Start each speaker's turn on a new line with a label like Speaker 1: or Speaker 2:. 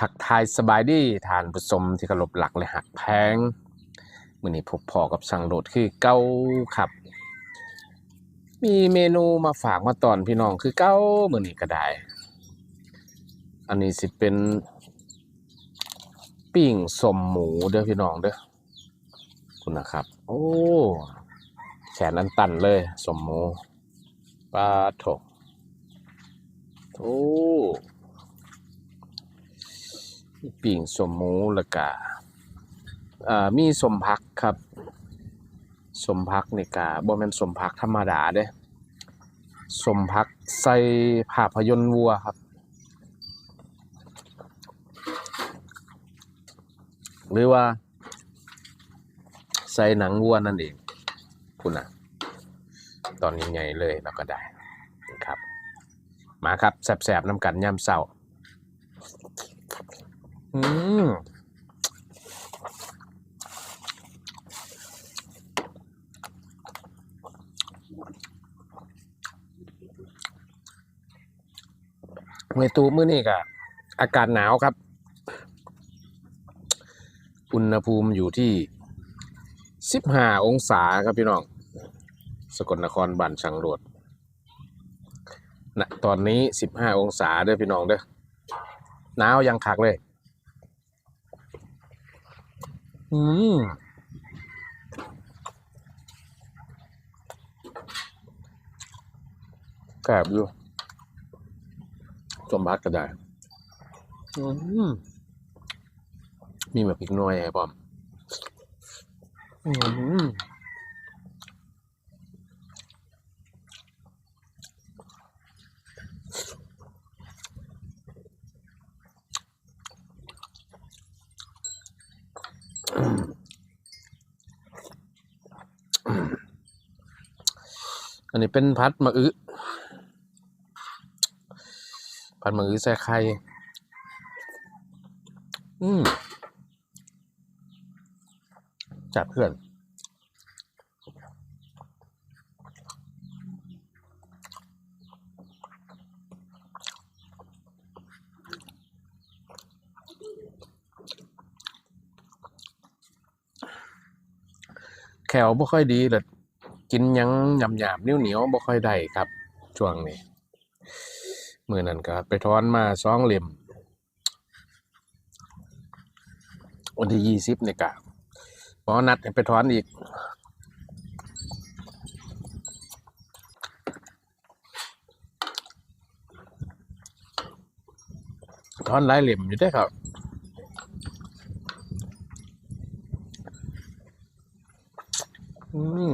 Speaker 1: ทักทายสบายดีทานผู้ชมที่เคารพหลักและหักแพงมื้อนี้พบพอกับสั่งโดดคือเก้าครับ มีเมนูมาฝากมาตอนพี่น้องคือเก้ามื้อนี้ก็ได้ อันนี้สิเป็นปิ้งสมหมูเด้อพี่น้องเด้อคุณนะครับ โอ้แขนอันตันเลยสมหมูปลาถกโอ้ มีปิ้งสมหมูแล้วก็อ่ามีสมพักครับ สมพักนี่กะบ่แม่นสมพักธรรมดาเด้สมพักใส่ภาพยนตร์วัวครับ หรือว่า ใส่หนังวัวนั่นเองคุณนะตอนใหญ่ๆเลยเราก็ได้ครับ มาครับแสบๆน้ำกันย่ำเศร้า อืมเมตูมื้อนี้ก็อากาศหนาวครับ อุณหภูมิอยู่ที่15องศาครับพี่น้อง สกลนครบ้านชังโรดณตอนนี้15องศาเด้อพี่น้องเด้อหนาวยังคักเลย อืมแกบอยู่สมบัติก็ได้ อืมมีแบบพริกหน่วยไอ้ปอม อืม อันนี้เป็นพัดมะอึพัดมะอึใส่ไข่ อืมจัดเพื่อนแขวบ่ค่อยดีเลย กินยังหยำหยาบนิ้วเหนียวบ่ค่อยได้ครับช่วงนี้มือนั้นก็ไปถอนมาสองเล่มวันที่ยี่สิบเนี่ยกะหมอนัดไปถอนอีกถอนหลายเล่มอยู่ได้ครับอืม